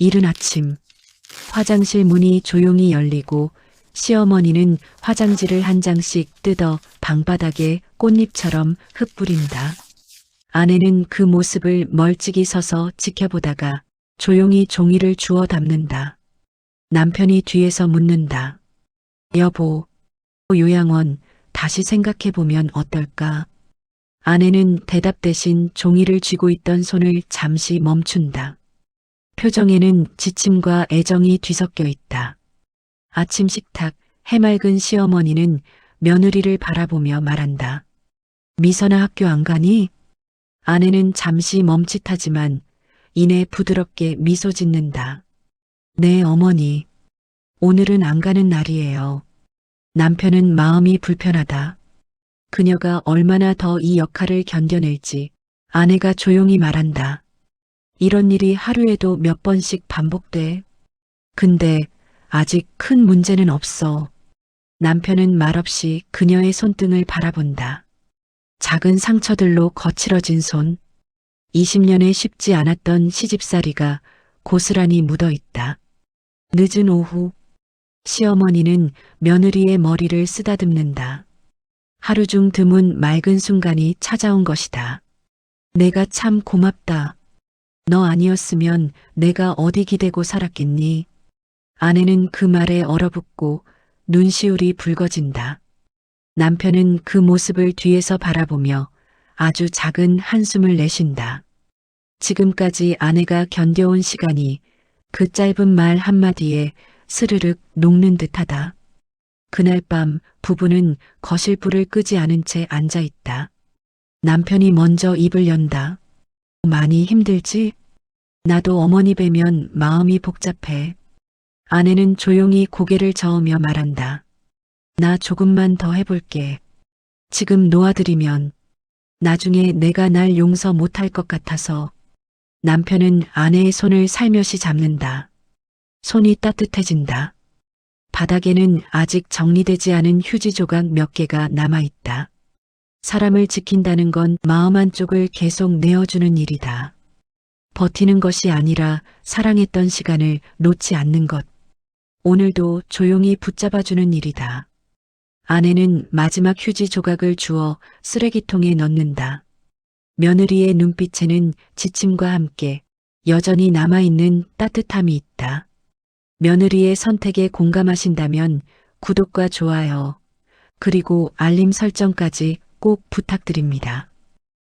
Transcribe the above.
이른 아침 화장실 문이 조용히 열리고 시어머니는 화장지를 한 장씩 뜯어 방바닥에 꽃잎처럼 흩뿌린다. 아내는 그 모습을 멀찍이 서서 지켜보다가 조용히 종이를 주워 담는다. 남편이 뒤에서 묻는다. 여보, 요양원 다시 생각해보면 어떨까? 아내는 대답 대신 종이를 쥐고 있던 손을 잠시 멈춘다. 표정에는 지침과 애정이 뒤섞여 있다. 아침 식탁 해맑은 시어머니는 며느리를 바라보며 말한다. 미선아 학교 안 가니? 아내는 잠시 멈칫하지만 이내 부드럽게 미소 짓는다. 네, 어머니. 오늘은 안 가는 날이에요. 남편은 마음이 불편하다. 그녀가 얼마나 더 이 역할을 견뎌낼지 아내가 조용히 말한다. 이런 일이 하루에도 몇 번씩 반복돼. 근데 아직 큰 문제는 없어. 남편은 말없이 그녀의 손등을 바라본다. 작은 상처들로 거칠어진 손. 20년에 쉽지 않았던 시집살이가 고스란히 묻어 있다. 늦은 오후, 시어머니는 며느리의 머리를 쓰다듬는다. 하루 중 드문 맑은 순간이 찾아온 것이다. 내가 참 고맙다. 너 아니었으면 내가 어디 기대고 살았겠니? 아내는 그 말에 얼어붙고 눈시울이 붉어진다. 남편은 그 모습을 뒤에서 바라보며 아주 작은 한숨을 내쉰다. 지금까지 아내가 견뎌온 시간이 그 짧은 말 한마디에 스르륵 녹는 듯하다. 그날 밤 부부는 거실 불을 끄지 않은 채 앉아 있다. 남편이 먼저 입을 연다. 많이 힘들지? 나도 어머니 뵈면 마음이 복잡해. 아내는 조용히 고개를 저으며 말한다. 나 조금만 더 해볼게. 지금 놓아드리면 나중에 내가 날 용서 못할 것 같아서 남편은 아내의 손을 살며시 잡는다. 손이 따뜻해진다. 바닥에는 아직 정리되지 않은 휴지 조각 몇 개가 남아있다. 사람을 지킨다는 건 마음 한쪽을 계속 내어주는 일이다. 버티는 것이 아니라 사랑했던 시간을 놓지 않는 것. 오늘도 조용히 붙잡아주는 일이다. 아내는 마지막 휴지 조각을 주어 쓰레기통에 넣는다. 며느리의 눈빛에는 지침과 함께 여전히 남아있는 따뜻함이 있다. 며느리의 선택에 공감하신다면 구독과 좋아요, 그리고 알림 설정까지 꼭 부탁드립니다.